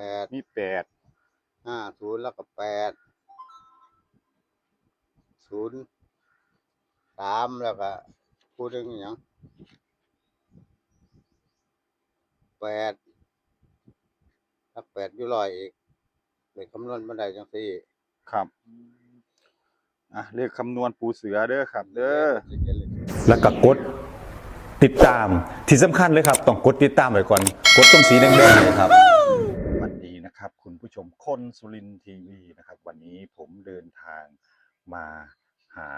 แปดมีแปดห้าศูนย์แล้วก็แปดศูนย์สามแล้วก็พูดถึงอหย่างแปดถ้าแปดอยู่ลอยอีกเด็กคำนวณบันไดจังสี่ครับอะเลขคำนวณปูเสือเด้อครับ เด้อ แล้วก็กดติดตามที่สำคัญเลยครับ ต้องกดติดตามไว้ก่อน กดตรงสีแดงๆเนี่ยครับ สวัสดีนะครับ คุณ ผู้ชมคนสุรินทีวีนะครับ วันนี้ผมเดินทางมาหา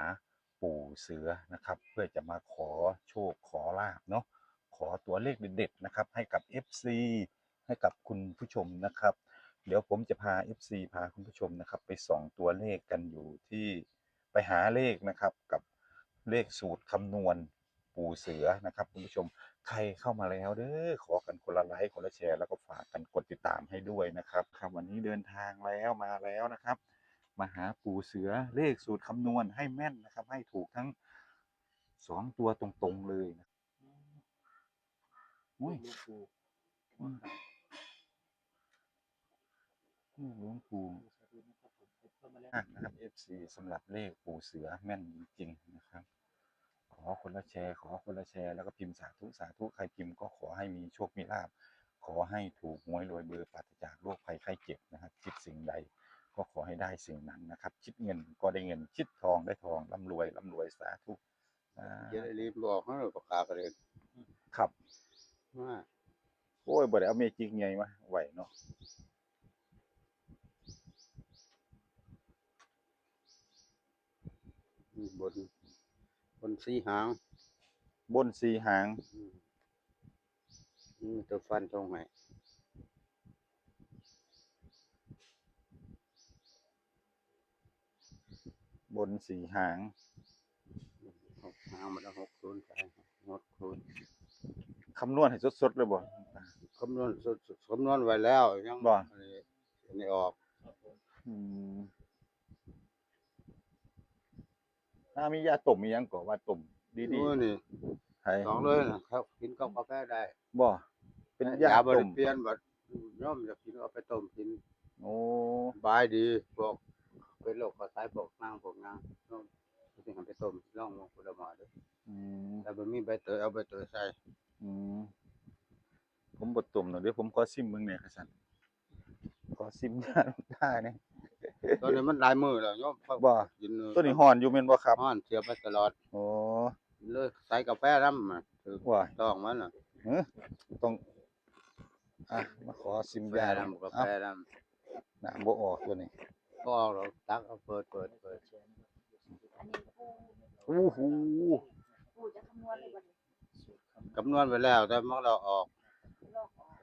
ปู่เสือนะครับ เพื่อจะมาขอโชคขอลาบเนาะขอตัวเลขเด็ดๆนะครับ ให้กับ FC ให้กับคุณผู้ชมนะครับ เดี๋ยวผมจะพา FC พาคุณผู้ชมนะครับ ไปส่องตัวเลขกันอยู่ที่ไปหาเลขนะครับกับเลขสูตรคำนวณปู่เสือนะครับคุณผู้ชม ใครเข้ามาแล้วเด้อขอกันคนละไลค์คนละแชร์แล้วก็ฝากกันกดติดตามให้ด้วยนะครับครับวันนี้เดินทางแล้วมาแล้วนะครับ มาหาปู่เสือเลขสูตรคำนวณให้แม่นนะครับ ให้ถูกทั้งสองตัวตรงๆเลยนะอุ้ยอืมอืมหลวงปู่มากนะครับ FC สำหรับเลขปู่เสือแม่นจริงๆนะครับข อคนละแชร์ ขอคนละแชร์ แล้วก็พิมพ์สาธุสาธุใครพิมพ์ก็ขอให้มีโชคมีลาภขอให้ถูกหวยรวยเบอร์ปราศจากโรคภัยไข้เจ็บนะครับ คิดสิ่งใดก็ขอให้ได้สิ่งนั้นนะครับ คิดเงินก็ได้เงินคิดทองได้ทองร่ำรวยร่ำรวยสาธุอ่าเดี๋ยวได้รีบบอกเขาเลยประกาศกันเลยครับว่าโอ้ยบ่ได้เอาเมจิกไงมาไหวเนาะมีบน บนสีหางบนสีหางอืมนี่ตัวฟันตรงไหนบนสีหางหกหางมันแล้วหกศูนย์ใช่หกศูนย์คำนวณให้สดๆเลยบ่คำนวณสุดคำนวณไว้แล้วยังบ่อันนี้อันนี้ออก อืม ถ้ามียาต้มมีหยังก็ว่าต้มดีนู่นนี่ๆให้สองเลยนะครับกินกับกาแฟได้บ่เป็นยายาบต้ริมเปลี่ยนบัดย่อมจะกินเอาไปต้มกินโอ้บายดีพวกเป็นโรคกระสายพวกนางพวกนางย่อมจะทำไปต้มล่องลงผลไม้ด้วยอืมแต่บ่มีใบเตยเอาใบเตยใส่อืมผมบดตุ่มหน่อยเดี๋ยวผมขอซิมมึงเนี่ยครับสันขอซิมยาได้เนี่ย ตอนนี้มันหลายมือแล้วย่อมบ่ กินตัวนี้ห่อนอยู่แม่นบ่ครับฮ้อนเสียบไปตลอดโอ้เลยใส่กาแฟน้ำมาถือว่าต้องมันน่ะเอ้อต้องอะมาขอซิมกาแฟยาน้ำกาแฟเอ้าน้น้ำบ่ออกตัวนี้ำก็เอาเราตักเอาเปิดเปิดเปิดอันนี้ปูโอ้โหปูจะคำนวณเลยวันนี้คำนวณไว้แล้วแต่มันเราออก ลอกออก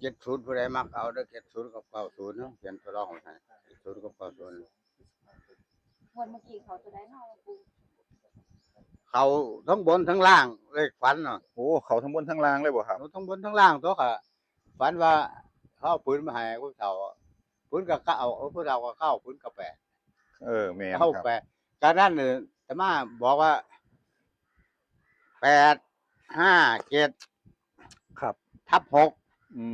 เจ็ดศูนย์ผู้ใดมักเอาเด้อเจ็ดศูนย์กับเก้าศูนย์เนาะเขียนตัวรองของไทยเจ็ดศูนย์กับเก้าศูนย์งวดเมื่อกี้เขาจะได้นอกปูเขาทั้งบนทั้งล่างเลขฝันเนาะโอ้เขาทั้งบนทั้งล่างเลยบ่ครับ ทั้งบนทั้งล่างตัวค่ะฝันว่าเขาเอาปืนมาให้ผู้เฒ่าปืนกับเก้าเอาผู้เฒ่าก็เข้าปืนกับแปดเออแม่นคเข้ารับแปดการนั้นเนี่ยแต่มาบอกว่าแปดห้าเจ็ดครับ ทับหก อื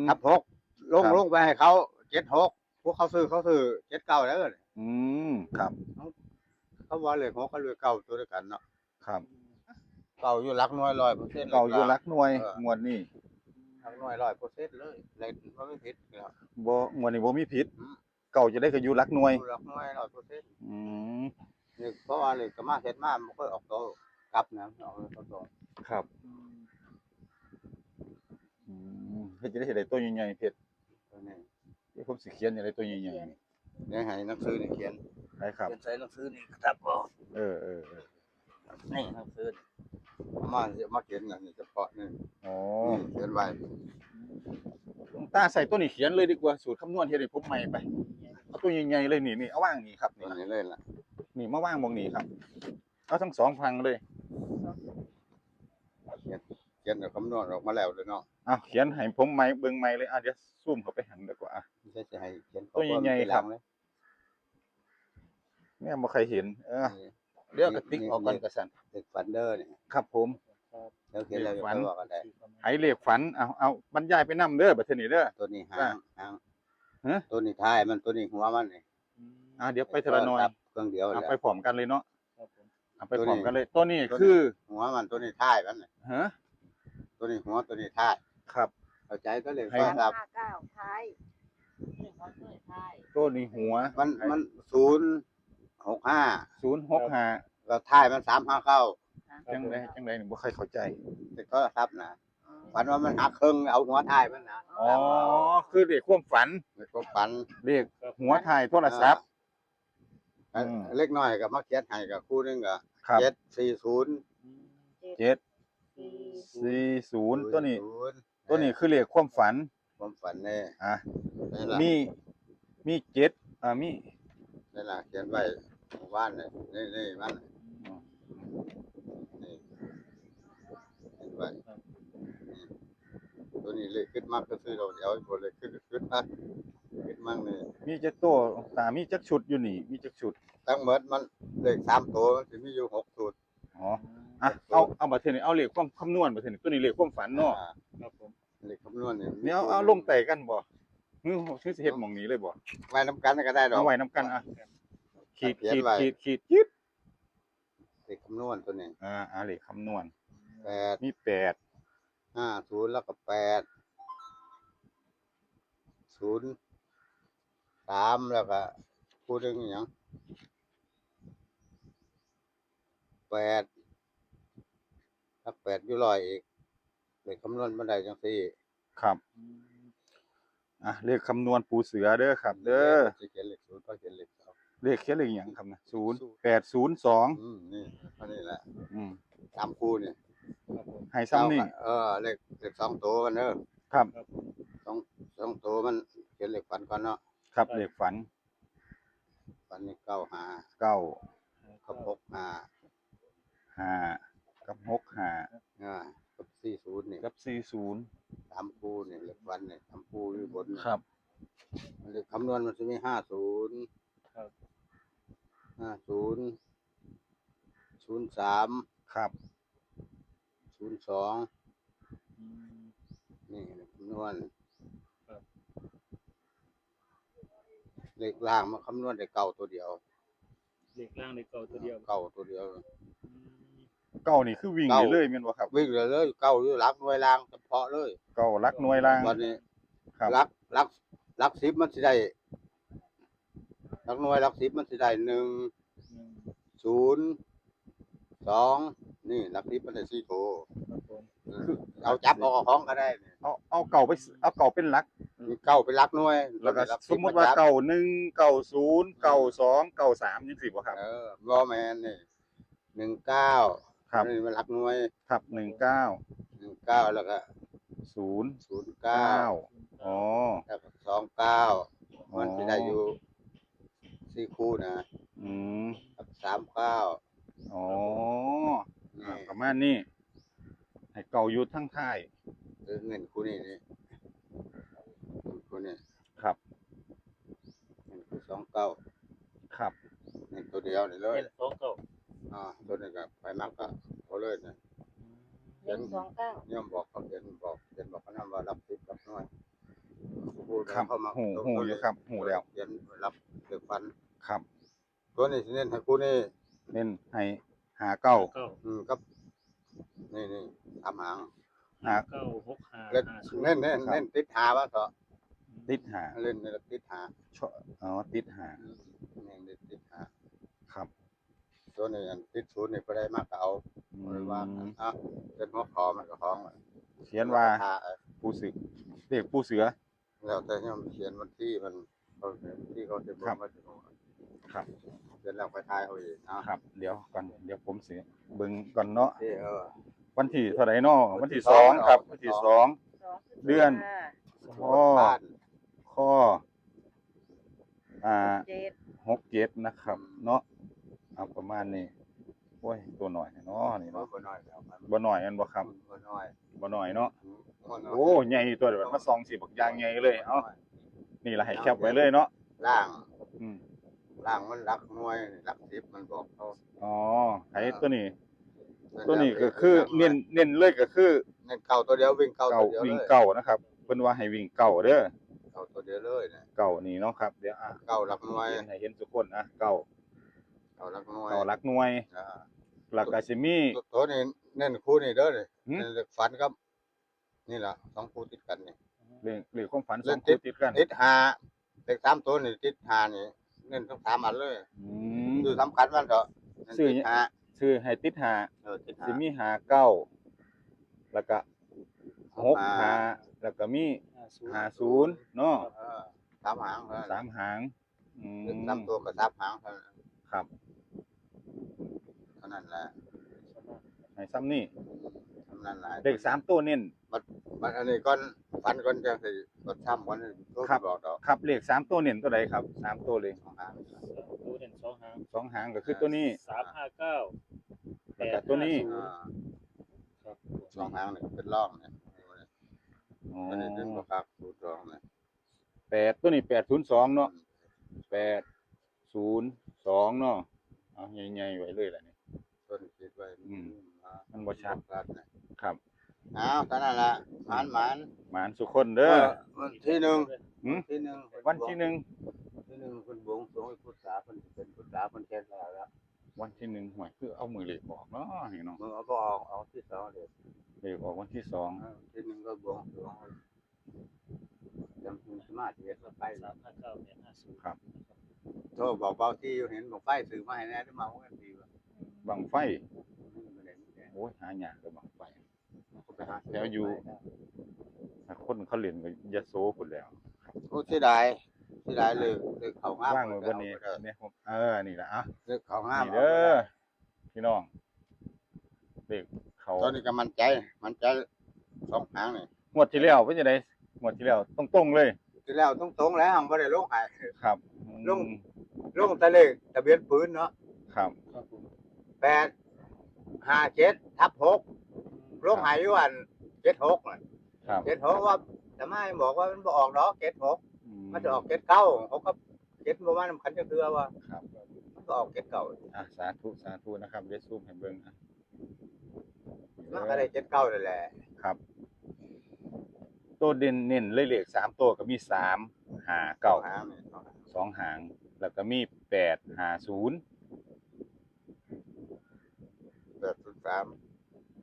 มทับหกลงครับลงไปให้เขาเจ็ดหกพวกเขาซื้อเขาซื้อเจ็ดเก้าแล้วอืมครับเขาว่าเลยหกเขาเลยเก้าตัวด้วยกันเนาะครับเก้าอยู่หลักหน้อยร้อยเปอร์เซ็นต์เก่าอยู่รักหน่วยเอองวดนี้หลักหน้อยร้อยเปอร์เซ็นต์เลยเลยว่าไม่ผิดเนี่ยบ่งวดนี้บ่มีผิดอืมเก่าจะได้ก็อยู่รักหน่วยหลักหน้อยร้อยเปอร์เซ็นต์อืมนี่เพราะว่าเลยก็มาเฮ็ดมามันก็ออกตัวกลับนะออกตัวตัวครับอืม เฮ็ดจะได้เฮ็ดได้ตัวใหญ่ๆเพชรตัวนี้เดี๋ยวผมสิเขียนอย่างไรตัวใหญ่ๆนี่เนี่ยให้หนังสือนี่เขียนได้ครับ เขียนใส่หนังสือนี่ครับบ่เออเออเออนี่หนังสือเอามาสิเอามาเขียนอย่างนี้เฉพาะนี่อ๋อนี่เขียนไว้หลวงตาใส่ตัวนี้เขียนเลยดีกว่าสูตรคำนวณเฮ็ดให้ผมใหม่ไปเอาตัวใหญ่ๆเลยนี่นี่เอาว่างนี่ครับตัวนี่นี้เลยล่ะนี่มาว่างบงนี้ครับเอาทั้งสองพังเลย เขียนแล้วคำนวณออกมาแล้วเลยเนาะเอาเขียนให้ผมใหม่เบิ่งใหม่เลยอะเดี๋ยวซูมเข้าไปหันดีกว่าอะ ไม่ใช่จะให้เขียนตัวใหญ่ๆครับเลยแม่บ่ใครเห็น เออนี่เดี๋ยวกระติกออกกันกระสันเด็กฟันเดอร์นี่ครับ ผมเดี๋ยวเขียนเราจะฝันไปบอกกันได้ไห้เลขฝันเอาเอาบรรยายไปนํเด้อบัดนี้เด้อ ตัวนี้หาจ้ะงหางฮะ ตัวนี้ท้ายมันตัวนี้หัวมันนี่อ่าเดี๋ยวไปทีละหน่อยครับเครื่องเดียวเอาแหละไปพร้อมกันเลยเนาะครับผมเอาไปพร้อมกันเลย ตัวนี้คือ หัวมันตัวนี้ท้ายมันน่ะฮะตัวนี้หัวตัวนี้ท้าย ครับ เข้าใจก็เลยให้ ฟังครับ ห้าเก้าท้ายหนึ่งเขาเกิดท้ายตัวนี้หัวมันมันศูนย์หกห้า065แล้วท้ายมันสามห้าเก้าจังไดจังไดนี่บ่ค่อยเข้าใจ แต่ก็ครับนะฝันว่ามันหักครึ่งเอาหัวท้ายมันนะอ๋อ คือเลขความฝันมันก็ฝันเลขหัวถ่ายโทรศัพท์เอ่ออืม เล็กน้อยกับมาเขียนให้กับคู่หนึงก็ครับเจ็ดสี่ศูนย์เจ็ดสี่สี่ศูนย์ตัวนี้ ศูย์ ตัวนี้คือเลขความฝันผมฝันเนี่ยอะนี่แหละมีมีเจ็ดอ่ามีนี่แหละเขียนไว้หมู่บ้านเนี่ยนี่นี่มันนี่เขียนไว้นี่ตัวนี้เลยขึ้นมากก็ซื้อเราเดี๋ยวให้คนเลยขึ้นขึ้นมากขึ้นมากนี่มีจักตัวตามีจักชุดอยู่นี่ มีจักชุดทั้งหมดมันเลขสามตัวมันจะมีอยู่หกสูตรอ๋ออะเอาเอาบัดเทอนี้เอาเลขความคำนวณบัดเทอนี้ตัวนี้เลขความฝันเนาะ นวณเนี่ยเนี่ยเอาเอาลงไต่กันบ่ฮือชื่อสิเฮ็ดหม่องนี้เลยบ่ไว้น้ำกันก็ได้ดอกเอาไว้นํกันอะขีดเขียนขีดไว้ขีดขีดยิดเลขคำนวณตัวนี้อ่าอ่าเลขคำนวณแปดมีแปดห้าศูนย์แล้วก็แปดศูนย์สามแล้วก็พูดถึงอหย่างแปดถ้าแปดอยู่ลอยอีกเลขคำนวณบันไดจังสี่ ครับอะเลขคำนวณปูเสือเด้อครับ เด้อจะเขียนเลขศูนย์ก็เขียนเลขสองเลขเขียนเลขหยังครับนะ0 8 0 2อืมนี่อันนี้แหละอืมสามคู่นี่ครับผมให้ซ้ำนี่เออเลขเลขสองตัวกันเนอะครับครับผมสองสองตัวมันเขียนเลขฝันก่อนเนาะครับเลขฝันฝันนี่เก้าหาเก้ากับหกหาห้ากับหกห้าอ่ากับ สี่ศูนย์นี่กับสี่ศูนย์สามคู่นี่เลขฝันนี่สามคู่อยู่บนนี่ครับเลขคำนวณมันจะมีห้าศูนย์ครับ ห้าศูนย์ศูนย์สามครับศูนย์สองอืม นี่เลขคำนวณครับเลขล่างมาคำนวณได้เก้าตัวเดียวเลขล่างเลขเก่าตัวเดียว เก้าตัวเดียวอืม เก้านี่คือวิ่งเก้าไปเลยแม่นบ่ครับ วิ่งเลยเลยเก้าอยู่หลักหน่วยล่างเฉพาะเลยเก้าลักหน่วยล่างวันนี้ครับหลักหลักหลักสิบมันสิได้หลักหน่วยหลักสิบมันสิได้หนึ่งหนึ่งศูนย์สองนี่หลักสิบมันได้สี่ตัวครับผมเอาจับเอาเอาของก็ได้นี่เอาเอาเก่าไปเอาเก่าเป็นหลักมีเก้าเป็นหลักหน่วยแล้วก็หกสมมุติว่าจับเก่าหนึ่งเก่าศูนย์เก่าสองเก่าสามจังซี่บ่ครับเออวอแมนนี่หนึ่งเก้า ครับ นี่มันหลักหน่วยครับหนึ่งเก้าหนึ่งเก้าแล้วก็ศูนย์ศูนย์เก้าเก้าอ๋อ แล้วก็สองเก้าอ๋อมันจะได้อยู่สี่คู่นะอืมกับสามเก้าอ๋อนี่อ่าประมาณนี้ให้เก่าอยู่ทั้งท้ายคือเงินคู่นี้นี่คู่นี้ ครับ เงินคู่สองเก้า ครับ เงินตัวเดียวนี่เลย เล่นสองเก่า อ่าตัวนี้ก็ไปมักก็เขาเลยนะ หนึ่งสองเก้า ย่อมบอกเขาเขียนบอกเขียนบอกเขานำว่ารับสิบรับน้อยพูด ครับ เข้ามา หูหูอยู่ครับหูแล้วเขียนรับเดือฟัน ครับตัวนี้สิเน้นให้คู่นี้เน้นให้หาเก้าเก้าอืมครับนี่นี่ทำหางหาเก้าหกห้าเล่นห้าศูนย์เน้นเน้นครับเน้นติดหาว่าเถอะติดหาเล่นเน้นติดหาชออ๋อติดหาเน้นติดหาครับตัวนี้อันติดศูนย์นี่ก็ได้มากก็เอาอืบ่ได้ว่ากันมอะเป็นหัวคอมันก็ห้องเขียนว่าหเออ ปูเสือเด็กปูเสือ แล้วแต่ที่มันเขียนวันที่มันเขาเขียนที่เขาจะบอครักบว่าจะบอกครับเขียนแล้วไปทายเอาอีกเนาะครับ เดี๋ยวก่อนเดี๋ยวผมสิเบิ่งก่อนเนาะที่เออ วันที่เท่าไหร่เนาะวันที่สองครับ วันที่สองสองพฤษภาเดือนข้อบ้านข้ออ่าเจ็ดหกเจ็ดนะครับ เนาะเอาประมาณนี้ โอ้ยตัวหน่อยเนาะนี่บ่เนาะบ่น้อยแล้วมันบ่หน่อยอันบ่ครับบ่น้อยบ่หน่อยเนาะบ่น้ยโอ้ใหญ่ตัวเดียวมาซองสิบักอยางใหญ่เลยเอ้านี่ล่ะให้แคปไว้เลยเนาะล่างอืมล่างมันรักหน่วยรักสิบมันบอกเขาอ๋อไอ้ตัวนี้ ตัวนี้ก็คือเน้นเน้นเลยก็คือเน้นเก่าตัวเดียววิ่งเก่าเก่าตัวเดียววิ่งเลยเก่านะครับเพิ่นว่าให้วิ่งเก่าเด้อเก่าตัวเดียวเลยเนี่ยเก่านี่เนาะครับเดี๋ยวอะเก่าหลักหน่วยเห็นให้เห็นทุกคนอะเก่า เก่าหลักหน่วยเก่าหลักหน่วย อ่าหลักก็สิมีตัวตัวนี้เน้นคู่นี่เด้อเลยหืมเน้นเลขฝันครับ นี่ล่ะสองคู่ติดกันนี่เลขเลขความฝันสเลอขงติคู่ดติดกันติดหาเลขสามตัวนี่ติดหานี่เน้นทั้งสามอันเลยอืม คือสำคัญมันเถอะเน้นซื้อ ติดหาชื่อให้ติดหาเออติดหาสิมีหาเก้าแล้วก็หกหาหาแล้วก็มีห้าศูนย์หาศูนย์เนาะเออสามหางเท่านั้นสามหางอืเลขมสามตัวกับสามหางเท่านั้นครับเท่า นั้นแหละให้ซ้ำนี่เท่านั้นแหละเลขสามตัวเน้น มันอันนี้ก้อนฝันก้อนจังสิก้อนช้ำก้อนตัวครับ บอกดอกครับเลขสามตัวเน้นตัวใดครับสามตัวเลยสองหางตัวเด่นสองหางสองหางก็คือตัวนี้ สามห้าเก้าแล้วก็ตัวนี้อ่าครับสองหางนี่เป็นร่องเนี่ยอ๋ออันนี้เป็นประคับสูตรรองเนี่ยแปดตัวนี้แปดศูนย์สองเนาะแปดศูนย์สองเนาะเอาใหญ่ๆไว้เลยแหละนี่ ต้นคิดไว้อืมมันบ่ชัดชัดเนี่ยครับอ้าวเท่านั้นละหมานหมานหมานสุคนเด้อ วันที่หนึ่งหืม ที่หนึ่งวันที่หนึ่งที่หนึ่งคนบวงสรวงให้พุทธาคนเป็นพุทธาคนแก่แล้วแล้ววันที่หนึ่งหวยคือเอามือเลขบอกเนาะนี่เนาะมึงเอาก็ออกเอาที่สองเดี๋ยวเลขออกวันที่สองที่หนึ่งก็บวงสรวงจำคุณสมาธิเห็นว่าไปสามห้าเก้าเนี่ยห้าศูนย์โทษบอกเบาที่อยู่เห็นบอกไฟสื่อมาให้แน่ได้มาว่ากันดีวะ บังไฟไม่ได้ไม่ได้โอ้ยหายากกับบังไฟไปหาแถวอยู่ถ้าคนเขาเล่นก็ยะโสพุ่นแล้วโอ้เสียดายเสียดายเลยเลยเขางามว่างไว้บนนี้เนี่ยผมเออนี่แหละอะเลยเขางามนี่เด้อพี่น้องเลขเขาตอนนี้ก็มันใจ มันใจสองหางนี่งวดที่แล้วเป็นยังไงงวดที่แล้วตรงๆเลยที่แล้วต้องตรงๆแล้วไม่ได้ลงใหายครับลงลงทะเลขทะเบียนปืนเนาะครับครับผม แปดห้าเจ็ดทับหกลงใหายอยู่อันเจ็ดหกน่ะครับเจ็ดหกว่าแต่ไม่บอกว่ามันบออกดอกเจ็ดหกอืมันจะออกเจ็ดเก้าเขาก็เจ็ดประมาณมันคันจะเคือว่าครับมันก็ออกเจ็ดเก้าอะสาธุสาธุนะครับเดี๋ยวซูมให้เบิ่งอะมันก็ได้เจ็ดเก้าเลยแหละครับ ตัวเด่นเน้นเลยเลขสามตัวก็มีสามหาเก้าหางนี่สองหางสองหาง แล้วก็มีแปดหาศูนย์ แปดศูนย์ สาม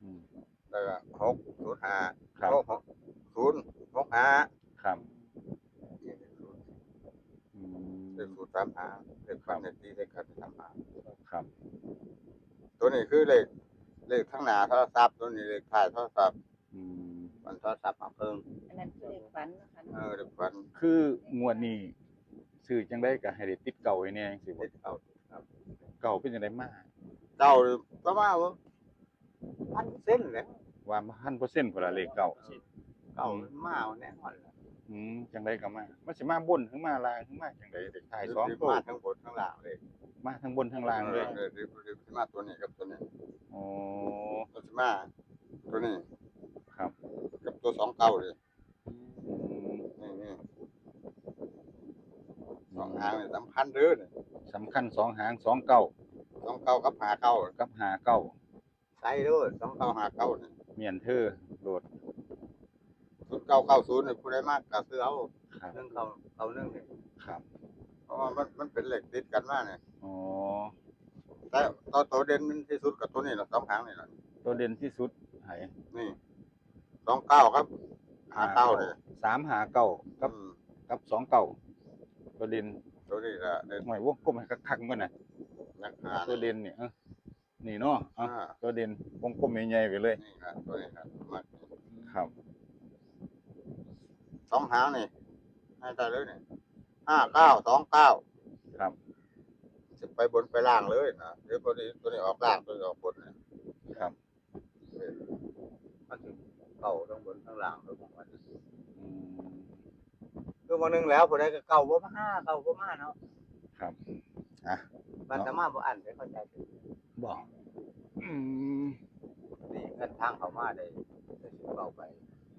อืมแล้วก็หกศูนย์ห้าครับหกหกศูนย์หกห้าครับนี่เป็นศูนย์อืเป็นมศูนย์สามหาเลขความในที่เลขการสามหาครับ ตัวนี้คือเลขเลขข้างหน้าโทรศัพท์ตัวนี้เลขท้ายโทรศัพท์อืมมันโทรศัพท์มาเพิ่มอันนั้นคือเลขฝันนะคะเออเลขวันคืองวดนี้ซื้อจังได้ก็ให้ได้ติดเก่าไว้แน่จังซี่เลบ่ขเก้าเก่าเป็นจังได๋มาเก้าประมาณว่า พันเส้นเลยว่า1,000%พุ่นละเลขเก่าเก้ามาแน่นอนเลยอืมจังไดก็มามันสิมาบนถึงมาล่างถึงมาจังได๋เลขท้ายสองตัวมาทั้งบนทั้งล่างเลยมาทั้งบนทั้งล่างเลยออออมาตัวนี้กับตัวนี้อ๋อตัวที่มาตัวนี้ครับ กับตัวสองเก้าเลยอืมนี่นี่สองหางนี่สำคัญเด้อนี่สำคัญสองหางสองเก้าสองเก้ากับหาเก้ากับหาเก้า ใส่เด้อสองเก้าหาเก้านี่เมียนเธอโดดศูนย์เก้าเก้าศูนย์นี่ผู้ใดมากก็ซื้อเอาครับ หนึ่งเก้าเก้าหนึ่งนี่ครับ เพราะว่ามันมันเป็นเหล็กติดกันมากเนี่ยอ๋อ แต่ตัวตัวเด่นมันที่สุดกับตัวนี้แหละสองหางนี่แหละตัวเด่นที่สุดไหนี่สองเก้าครับหาเก้าเลยสามหาเก้ากับอืมกับสองเก้าตัวเด่นตัวนี้แหละเด่นหน่วยวงกลมให้คักๆกันนะนักหาตัวเด่นเนี่ยเอ้อ นี่เนาะอ่าอะตัวเด่นวงกลมใหญ่ๆไปเลย นี่ครับตัวนี้ครับมากครับสองหางนี่ ให้ได้เลยนี่ห้าเก้าสองเก้าครับจะไปบนไปล่างเลยนะเดี๋ยวตัวนี้ตัวนี้ออกล่างตัวนี้ออกบนเนี่ยครับมันถึงเก่าทั้งบนทั้งล่างเลยของมันอืมคือวันหนึงแล้วพอได้ก็เก่าบ่มาห้าเก่าบ่มาเนาะครับอะมันสามารถบ่อ่านได้เข้าใจถึง บอกอืมนี่เงินทางเขามาได้ได้สิบเก้าไป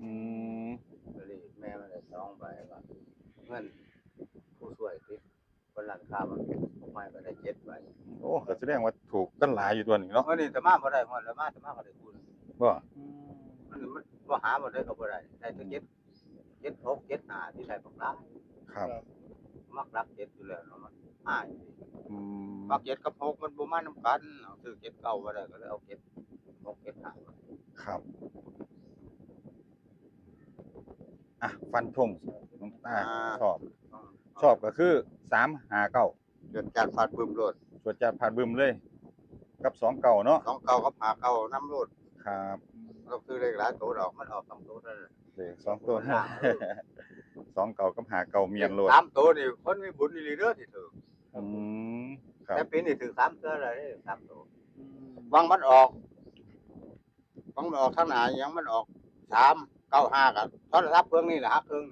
อืมเลยแม่มันได้สองใบว่าเงินผู้ช่วยติดคนหลังคามันเป็นพวกไม้ก็ได้ได้เจ็ดใบโอ้ก็แสดงว่าถูกกันหลายอยู่ตัวนี้เนาะวันนี้แต่มาบ่ได้หมดแล้วมาแต่มาบ่ได้คุณบ่มันมันบ่หาบ่ได้ก็บ่ได้ได้แต่เจ็ดเจ็ดหกเจ็ดห้าที่ได้บักหลายครับ มักรักเจ็ดอยู่แล้วเนาะมัน ห้าอยู่อืมมักเจ็ดกับหกมันบ่มานํกันเอาซื้อเจ็ดเก้าบ่ได้ก็เลยเอาเจ็ดหกเจ็ดห้าครับอะฟันธงน้องตาชอบ ชอบก็คือสามหาเก้าเดือนการฟาดบึ้มโลดสวดจัดผ่านบึมเลย กับสองเก่าเนาะสองเก้ากับหาเก้าน้ำโลดครับเราซื้อเลขหลายตัวดอกมันออกสองตัวเท่านั้นเลขสองตัว สองเก่ากับหาเก่าเมียนโลด สามตัวนี่คนมีบุญอีหลีเด้อที่ถือ อืมครับแต่ปีนี้ถือสามตัวเลยเด้อสามตัวบางมันออกบางมันออกทางไหนยังมันออกสามเก้าห้ากับโทรศัพท์เครื่องนี่แหละฮะเครื่อง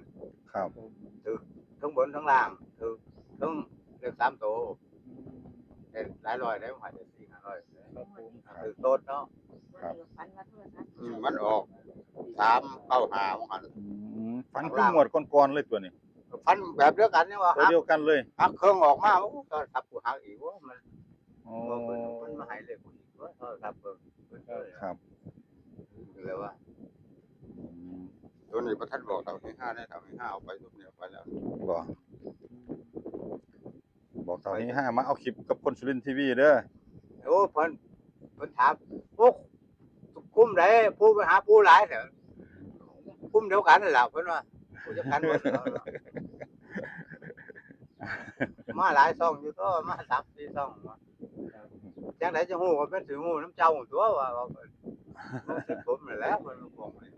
ครับทั้งบนทั้งล่างถือทั้งเลขสามตัวได้หลายร้อยได้ผมหายได้สี่ห้าร้อยครับผมถือโต๊ดเนาะครับฟันมาโทรศัพท์อืมมันออกสามเก้าห้ามันกันอืมฟันขึ้นหมวดก่อนๆเลยตัวนี้ ฟันแบบเดียวกันนี่ว่าตัวหักเดียวกันเลยหักเครื่องออกมาโอ้โทรศัพท์กูหักอีกว่ามันโอ้มันมันมาให้เลยกูอีกว่าโทรศัพท์เพิ่มเพิ่มเลยครับเลยว่าอืมตัวนี้ประทัดบอกเท่าที่ห้าได้เท่าที่ห้าเอาไปทุกเนี่ยไปแล้วบ่บอกตอนนี้ห้ามาเอาคลิปกับคนสุรินทร์ทีวีเด้อโอ้เพิ่นเพิ่นถามพวกคุ้มไหนผู้ไปหาผู้หลายเถอะคุ้มเดียวกันนั่นแหละเพิ่นว่าผู้จัดการเพิ่นเอา มาหลายซองอยู่ก็มาสามสี่ซองมาจังไดจะฮู้ว่าเป็นสิฮู้น้ำเจ้าตัวว่าว่าเพิ่นมันสิผมนั่นแหละเพิ่นบอกเลย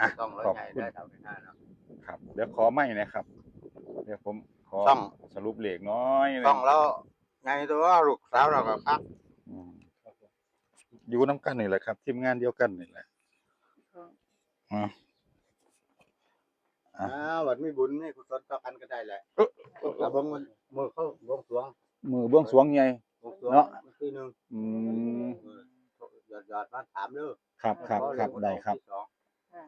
อะต้องร้อยขอบใหญ่คุณได้เท่าที่ห้าเนาะ ครับ เดี๋ยวขอไม่นะครับ เดี๋ยวผมขอต้อง สรุปเลขน้อยหนึ่ต้องแล้วไงตัวลูกสาวเราก็ครับอืมอยู่น้ำกันนี่แหละครับทีมงานเดียวกันนี่แหละอะ อะอ่าวันมีบุญมีกุศลต่อกันก็ได้แหละแล้วเบิ่งมันมือเขาบวงสรวงมือเบื้องสรวงใหญ่บวงสรวงเนาะมันทีหนึงอืมหยอดหยอดมาถามเด้อครับครับครับเพาะได้ครับเองที่สอง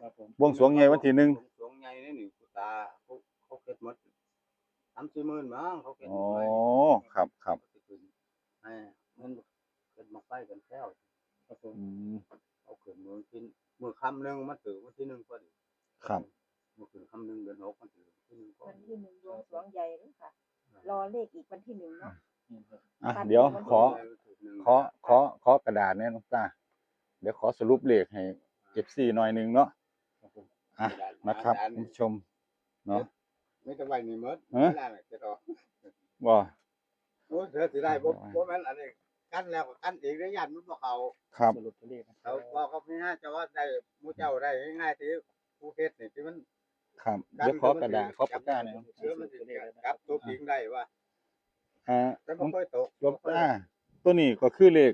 ครับผมบวงสรวงใหญ่วันที่หนึ่ง บวงสรวงใหญ่นี่นี่กูตาเขาเขาเก็บหมดสามสี่หมื่นมั้งเขาเก็บหมอ๋อดไว้ครับครับให้มันเกิดมาไฟกันแก้วครับผมอืมเอาขึ้นมือกินมือคำหนึ่งมันถือวันที่หนึ่งพอดีครับ มือขึ้นคำหนึ่งเดือนหกมันถือวันที่หนึ่งพอวันดีที่หนึ่งดวงสรวงใหญ่เลยค่ะ รอเลขอีกวันที่หนึ่งเนาะนี่ครับอะ เดี๋ยวขอ ขอขอขอกระดาษเนี่ยน้องตาเดี๋ยวขอสรุปเลขให้เอฟซีหน่อยหนึงเนาะครับผมอะนะครับคุณผู้ชมเนาะ ไม่ต้องไว้นี่หมดฮะ ไม่ได้หรอกจะต่อว่าโอ้เธอสิได้บ่ไม่ได้บ่แม่นอันนี้กันแล้วก็กันอีกได้ยันมันบ่เข้าครับ สรุปตัวเลขนะครัเขาบบอกเขาพี่ฮะจะว่าได้หมู่เจ้าได้ง่ายๆที่ผู้เฮ็ดนี่ที่มัน ครับเดี๋ยวขอกระดาษขอปากกาหน่อยเชื่อมันสิจับตัวปิงได้ว่าอ่าแต่น้บ่องค่อยตกหลวงตาตัวนี้ก็คือเลข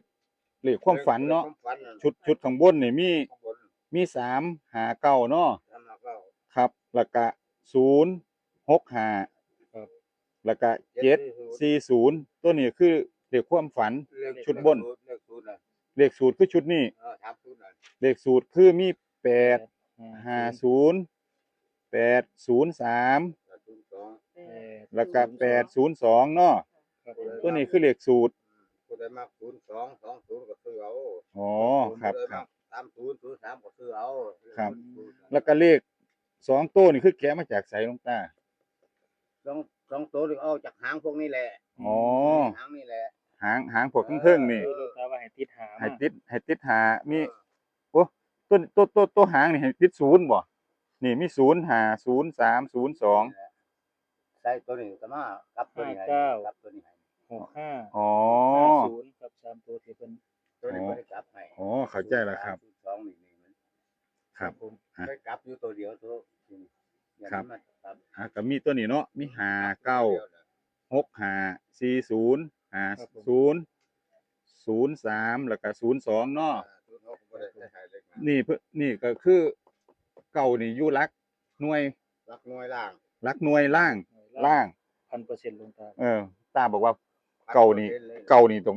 เลขความฝันเนาะความฝันน่ะชุดชุดข้างบนนี่มีข้างบนมีสามหาเก้าเนาะสำหรับเราครับแล้วก็ศูนย์หกห้าแล้วก็เจ็ดสี่ศูนย์ตัวนี้คือเลขความฝันเลขชุดบนเลขศูนย์น่ะเลขสูตรคือชุดนี้เออถามศูนย์น่ะเลขสูตรคือมีแปดห้าห้าศูนย์ แปดศูนย์สามศูนย์สองแปดแล้วก็แปดศูนย์สองเนาะครับผมตัวนี้คือเลขสูตรผู้ใดมักศูนย์สองสองศูนย์ก็ซื้อเอาอ๋อครับผู้ใดครัมับกสามศูนย์ศูนย์สามก็ซื้อเอาครับศูนย์แล้วก็เลขสองตัวนี่คือแกะมาจากไสหลวงตาสองสองตัวนี่เอาจากหางพวกนี้แหละอ๋อหางนี่แหละหางหางพวกเครื่องๆนี่คือลูกค้าว่าให้ติดหาให้มาติดให้ติดหามีเออตัวตัวตัวตัวหางนี่ให้ติดศูนย์บ่ นี่มีศูนย์หาศูนย์สามศูนย์สองใส่ตัวนี้ก็มากับตัวนี้ให้กับตัวนี้ให้หกห้าอ๋อ ห้าศูนย์กับสามตัวที่เป็นตัวนี้บ่ได้กลับให้อ๋อเข้าใจแล้วครับศูนย์สองนี่นี่มันครับ ผมฮะไปกลับอยู่ตัวเดียวตัวนี้อย่าครับมันมาครับอะก็มีตัวนี้เนาะมีหาเก้าหกหาสี่ศูนย์หาศูนย์ศูนย์สามแล้วก็ศูนย์สองเนาะศูนย์หกบ่ได้ใช้เลขนะนี่เพิ่นนี่ก็คือ เก่านี่อยู่รักหน่วยรักหน่วยล่างรักหน่วยล่างล่างพันเปอร์เซ็นต์ลงตาเออ ตาบอกว่าเก่านี่เก่านี่ตรง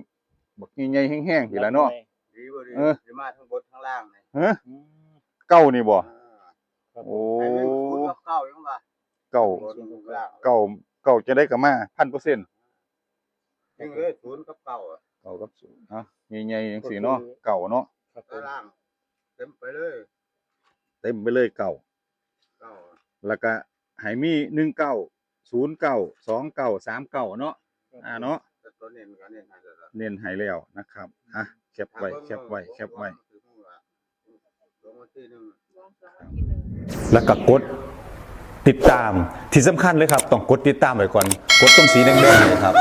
บักใหญ่ๆแห้งๆอยู่แล้วเนาะดีบ่ดีเออสิมาทั้งบนทั้งล่างนี่ฮะอืมเก่านี่บ่อ่าครับผโอ้มให้มันศูนย์กับเก้ายังว่าเก่าบนกับล่างเก่าเก่าจะได้กับมาพันเปอร์เซ็นต์จริงเลยศูนย์กับเก้าอะเก่ากับศูนย์อะใหญ่ๆจังสี่เนาะเก่าเนาะครับผตามรางเต็มไปเลย เต็มไปเลยเก่า เก้าแล้วก็ให้มีหนึ่งเก้าศูนย์เก้าสองเก้าสามเก้าเนาะอ่าเนาะแต่ตัวเน้นก็เน้นให้แล้วล่ะเน้นให้แล้วนะครับอะแคปไว้แคปไว้แคปไว้ ลงวันที่หนึ่งรวมสองวันที่หนึ่งแล้วก็กดติดตามที่สำคัญเลยครับ ต้องกดติดตามไว้ก่อน กดตรงสีแดงๆเนยครับ